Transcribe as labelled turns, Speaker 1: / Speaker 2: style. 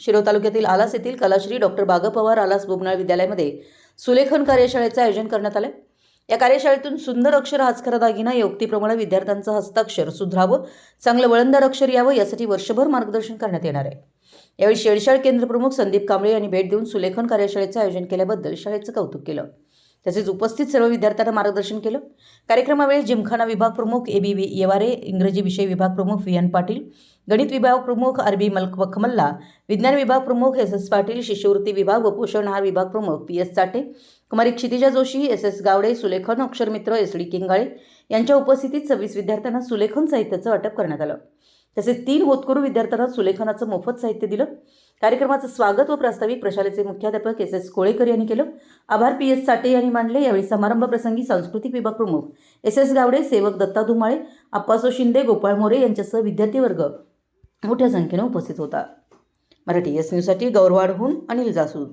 Speaker 1: शिरो तालुक्यातील आलास येथील कलाश्री डॉक्टर बागा पवार आलास बोबनाळ विद्यालयामध्ये सुलेखन कार्यशाळेचं आयोजन करण्यात आलं. या कार्यशाळेतून सुंदर अक्षर हाचखरा दागिना या विद्यार्थ्यांचं हस्ताक्षर सुधरावं चांगलं वळणदार अक्षर यावं यासाठी वर्षभर मार्गदर्शन करण्यात येणार आहे. यावेळी शेळशाळ केंद्रप्रमुख संदीप कांबळे यांनी भेट देऊन सुलेखन कार्यशाळेचं आयोजन केल्याबद्दल शाळेचं कौतुक केलं. तसेच उपस्थित सर्व विद्यार्थ्यांना मार्गदर्शन केलं. कार्यक्रमावेळी जिमखाना विभाग प्रमुख ए बी येवारे इंग्रजी विषय विभाग प्रमुख व्ही एन पाटील गणित विभाग प्रमुख आर बी मलकमल्ला विज्ञान विभाग प्रमुख एस एस पाटील शिष्यवृत्ती विभाग व पोषण आहार विभाग प्रमुख पी एस चाटे कुमारी क्षितिजा जोशी एस एस गावडे सुलेखन अक्षरमित्र एस डी किंगाळे यांच्या उपस्थितीत सव्वीस विद्यार्थ्यांना सुलेखन साहित्याचं वाटप करण्यात आलं. तसेच तीन होतकरू विद्यार्थ्यांना सुलेखनाचं मोफत साहित्य दिलं. कार्यक्रमाचं स्वागत व प्रास्ताविक प्रशालेचे मुख्याध्यापक एस एस कोळेकर यांनी केलं. आभार पी एस साठे यांनी मांडले. यावेळी समारंभ प्रसंगी सांस्कृतिक विभाग प्रमुख एस एस गावडे सेवक दत्ता धुमाळे आप्पासो शिंदे गोपाळ मोरे यांच्यासह विद्यार्थी वर्ग मोठ्या संख्येनं उपस्थित होता. मराठी एस न्यूजसाठी गौरवाडहून अनिल जासूद